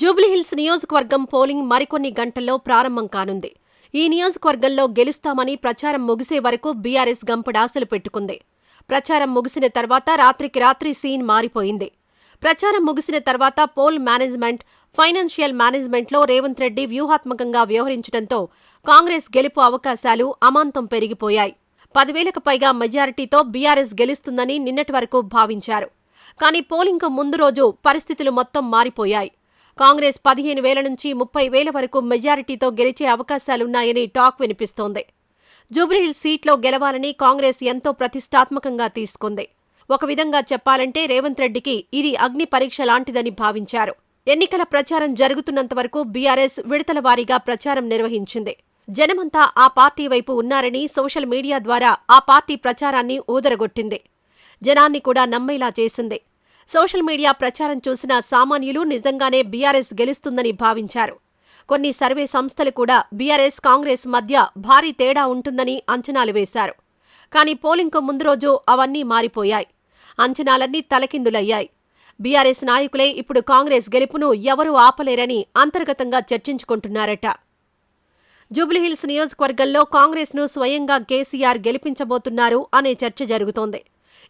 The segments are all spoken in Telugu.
జూబ్లీహిల్స్ నియోజకవర్గం పోలింగ్ మరికొన్ని గంటల్లో ప్రారంభం కానుంది. ఈ నియోజకవర్గంలో గెలుస్తామని ప్రచారం ముగిసే వరకు బీఆర్ఎస్ గంపడాసలు పెట్టుకుంది. ప్రచారం ముగిసిన తర్వాత రాత్రికి రాత్రి సీన్ మారిపోయింది. ప్రచారం ముగిసిన తర్వాత పోల్ మేనేజ్మెంట్ ఫైనాన్షియల్ మేనేజ్మెంట్లో రేవంత్ రెడ్డి వ్యూహాత్మకంగా వ్యవహరించడంతో కాంగ్రెస్ గెలుపు అవకాశాలు అమాంతం పెరిగిపోయాయి. పదివేలకు పైగా మెజారిటీతో బీఆర్ఎస్ గెలుస్తుందని నిన్నటి వరకు భావించారు. కానీ పోలింగ్కు ముందు రోజు పరిస్థితులు మొత్తం మారిపోయాయి. కాంగ్రెస్ పదిహేను వేల నుంచి ముప్పై వేల వరకు మెజారిటీతో గెలిచే అవకాశాలున్నాయని టాక్ వినిపిస్తోంది. జూబ్లీహిల్ సీట్లో గెలవాలని కాంగ్రెస్ ఎంతో ప్రతిష్టాత్మకంగా తీసుకుంది. ఒక విధంగా చెప్పాలంటే రేవంత్ రెడ్డికి ఇది అగ్ని పరీక్ష లాంటిదని భావించారు. ఎన్నికల ప్రచారం జరుగుతున్నంత వరకు బీఆర్ఎస్ విడతల వారీగా ప్రచారం నిర్వహించింది. జనమంతా ఆ పార్టీ వైపు ఉన్నారని సోషల్ మీడియా ద్వారా ఆ పార్టీ ప్రచారాన్ని ఊదరగొట్టింది. జనాన్ని కూడా నమ్మేలా చేసింది. సోషల్ మీడియా ప్రచారం చూసిన సామాన్యులు నిజంగానే బీఆర్ఎస్ గెలుస్తుందని భావించారు. కొన్ని సర్వే సంస్థలు కూడా బీఆర్ఎస్ కాంగ్రెస్ మధ్య భారీ తేడా ఉంటుందని అంచనాలు వేశారు. కానీ పోలింగ్కు ముందు రోజు అవన్నీ మారిపోయాయి. అంచనాలన్నీ తలకిందులయ్యాయి. బీఆర్ఎస్ నాయకులే ఇప్పుడు కాంగ్రెస్ గెలుపును ఎవరూ ఆపలేరని అంతర్గతంగా చర్చించుకుంటున్నారట. జూబ్లీహిల్స్ నియోజకవర్గంలో కాంగ్రెస్ను స్వయంగా కేసీఆర్ గెలిపించబోతున్నారు అనే చర్చ జరుగుతోంది.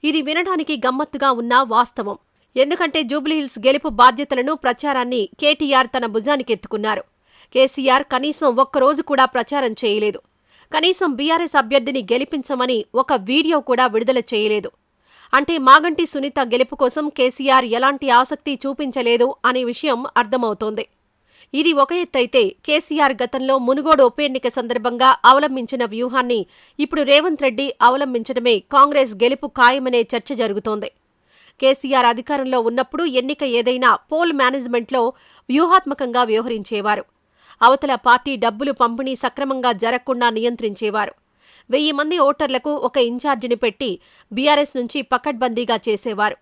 ఇది వినడానికి గమ్మత్తుగా ఉన్నా వాస్తవం. ఎందుకంటే జూబ్లీహిల్స్ గెలుపు బాధ్యతలను ప్రచారాన్ని కేటీఆర్ తన భుజానికెత్తుకున్నారు. కేసీఆర్ కనీసం ఒక్కరోజు కూడా ప్రచారం చేయలేదు. కనీసం బీఆర్ఎస్ అభ్యర్థిని గెలిపించమని ఒక వీడియో కూడా విడుదల చేయలేదు. అంటే మాగంటి సునీత గెలుపు కోసం కేసీఆర్ ఎలాంటి ఆసక్తి చూపించలేదు అనే విషయం అర్థమవుతోంది. ఇది ఒక ఎత్తైతే కేసీఆర్ గతంలో మునుగోడు ఉప ఎన్నిక సందర్భంగా అవలంబించిన వ్యూహాన్ని ఇప్పుడు రేవంత్ రెడ్డి అవలంబించడమే కాంగ్రెస్ గెలుపు ఖాయమనే చర్చ జరుగుతోంది. కేసీఆర్ అధికారంలో ఉన్నప్పుడు ఎన్నిక ఏదైనా పోల్ మేనేజ్మెంట్లో వ్యూహాత్మకంగా వ్యవహరించేవారు. అవతల పార్టీ డబ్బులు పంపిణీ సక్రమంగా జరగకుండా నియంత్రించేవారు. వెయ్యి మంది ఓటర్లకు ఒక ఇన్ఛార్జిని పెట్టి బీఆర్ఎస్ నుంచి పకడ్బందీగా చేసేవారు.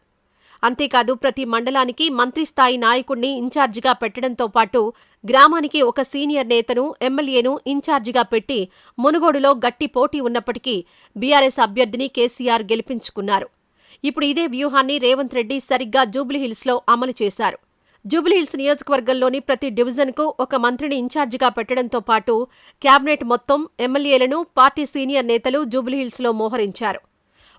అంతేకాదు ప్రతి మండలానికి మంత్రి స్థాయి నాయకుణ్ణి ఇన్ఛార్జిగా పెట్టడంతో పాటు గ్రామానికి ఒక సీనియర్ నేతను ఎమ్మెల్యేను ఇన్ఛార్జిగా పెట్టి మునుగోడులో గట్టి పోటీ ఉన్నప్పటికీ బీఆర్ఎస్ అభ్యర్థిని కేసీఆర్ గెలిపించుకున్నారు. ఇప్పుడు ఇదే వ్యూహాన్ని రేవంత్ రెడ్డి సరిగ్గా జూబ్లీహిల్స్లో అమలు చేశారు. జూబ్లీహిల్స్ నియోజకవర్గంలోని ప్రతి డివిజన్కు ఒక మంత్రిని ఇన్ఛార్జిగా పెట్టడంతో పాటు కేబినెట్ మొత్తం ఎమ్మెల్యేలను పార్టీ సీనియర్ నేతలు జూబ్లీహిల్స్లో మోహరించారు.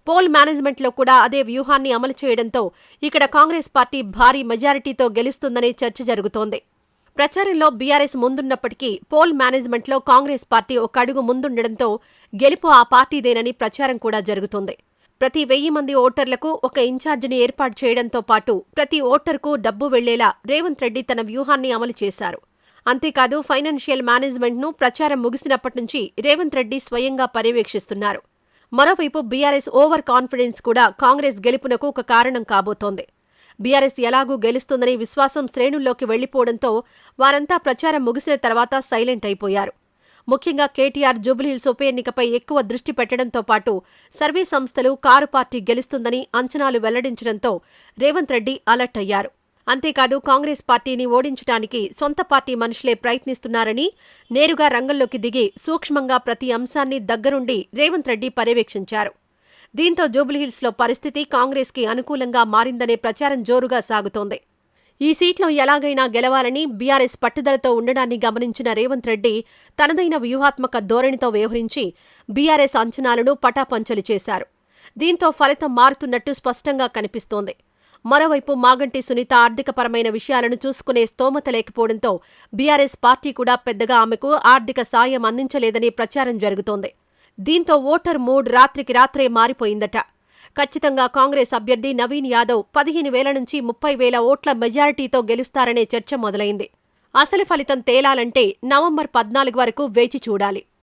పోల్ మేనేజ్మెంట్లో కూడా అదే వ్యూహాన్ని అమలు చేయడంతో ఇక్కడ కాంగ్రెస్ పార్టీ భారీ మెజారిటీతో గెలుస్తుందనే చర్చ జరుగుతోంది. ప్రచారంలో బీఆర్ఎస్ ముందున్నప్పటికీ పోల్ మేనేజ్మెంట్లో కాంగ్రెస్ పార్టీ ఒక అడుగు ముందుండడంతో గెలుపు ఆ పార్టీదేనని ప్రచారం కూడా జరుగుతోంది. ప్రతి వెయ్యి మంది ఓటర్లకు ఒక ఇన్ఛార్జిని ఏర్పాటు చేయడంతో పాటు ప్రతి ఓటర్కు డబ్బు వెళ్ళేలా రేవంత్ రెడ్డి తన వ్యూహాన్ని అమలు చేశారు. అంతేకాదు ఫైనాన్షియల్ మేనేజ్మెంట్ను ప్రచారం ముగిసినప్పటి నుంచి రేవంత్ రెడ్డి స్వయంగా పర్యవేక్షిస్తున్నారు. మరోవైపు బీఆర్ఎస్ ఓవర్ కాన్ఫిడెన్స్ కూడా కాంగ్రెస్ గెలుపునకు ఒక కారణం కాబోతోంది. బీఆర్ఎస్ ఎలాగూ గెలుస్తుందని విశ్వాసం శ్రేణుల్లోకి వెళ్ళిపోవడంతో వారంతా ప్రచారం ముగిసిన తర్వాత సైలెంట్ అయిపోయారు. ముఖ్యంగా కేటీఆర్ జూబ్లీహిల్స్ ఉప ఎన్నికపై ఎక్కువ దృష్టి పెట్టడంతో పాటు సర్వే సంస్థలు కారు పార్టీ గెలుస్తుందని అంచనాలు వెల్లడించడంతో రేవంత్ రెడ్డి అలర్ట్ అయ్యారు. అంతేకాదు కాంగ్రెస్ పార్టీని ఓడించడానికి సొంత పార్టీ మనుషులే ప్రయత్నిస్తున్నారని నేరుగా రంగంలోకి దిగి సూక్ష్మంగా ప్రతి అంశాన్ని దగ్గరుండి రేవంత్ రెడ్డి పర్యవేక్షించారు. దీంతో జూబ్లీహిల్స్లో పరిస్థితి కాంగ్రెస్కి అనుకూలంగా మారిందనే ప్రచారం జోరుగా సాగుతోంది. ఈ సీట్లో ఎలాగైనా గెలవాలని బీఆర్ఎస్ పట్టుదలతో ఉండడాన్ని గమనించిన రేవంత్ రెడ్డి తనదైన వ్యూహాత్మక ధోరణితో వ్యవహరించి బీఆర్ఎస్ అంచనాలను పటాపంచలు చేశారు. దీంతో ఫలితం మారుతున్నట్టు స్పష్టంగా కనిపిస్తోంది. మరోవైపు మాగంటి సునీత ఆర్థికపరమైన విషయాలను చూసుకునే స్తోమత లేకపోవడంతో బీఆర్ఎస్ పార్టీ కూడా పెద్దగా ఆమెకు ఆర్థిక సాయం అందించలేదని ప్రచారం జరుగుతోంది. దీంతో ఓటర్ మూడ్ రాత్రికి రాత్రే మారిపోయిందట. ఖచ్చితంగా కాంగ్రెస్ అభ్యర్థి నవీన్ యాదవ్ పదిహేను వేల నుంచి ముప్పై వేల ఓట్ల మెజారిటీతో గెలుస్తారనే చర్చ మొదలైంది. అసలు ఫలితం తేలాలంటే నవంబర్ పద్నాలుగు వరకు వేచి చూడాలి.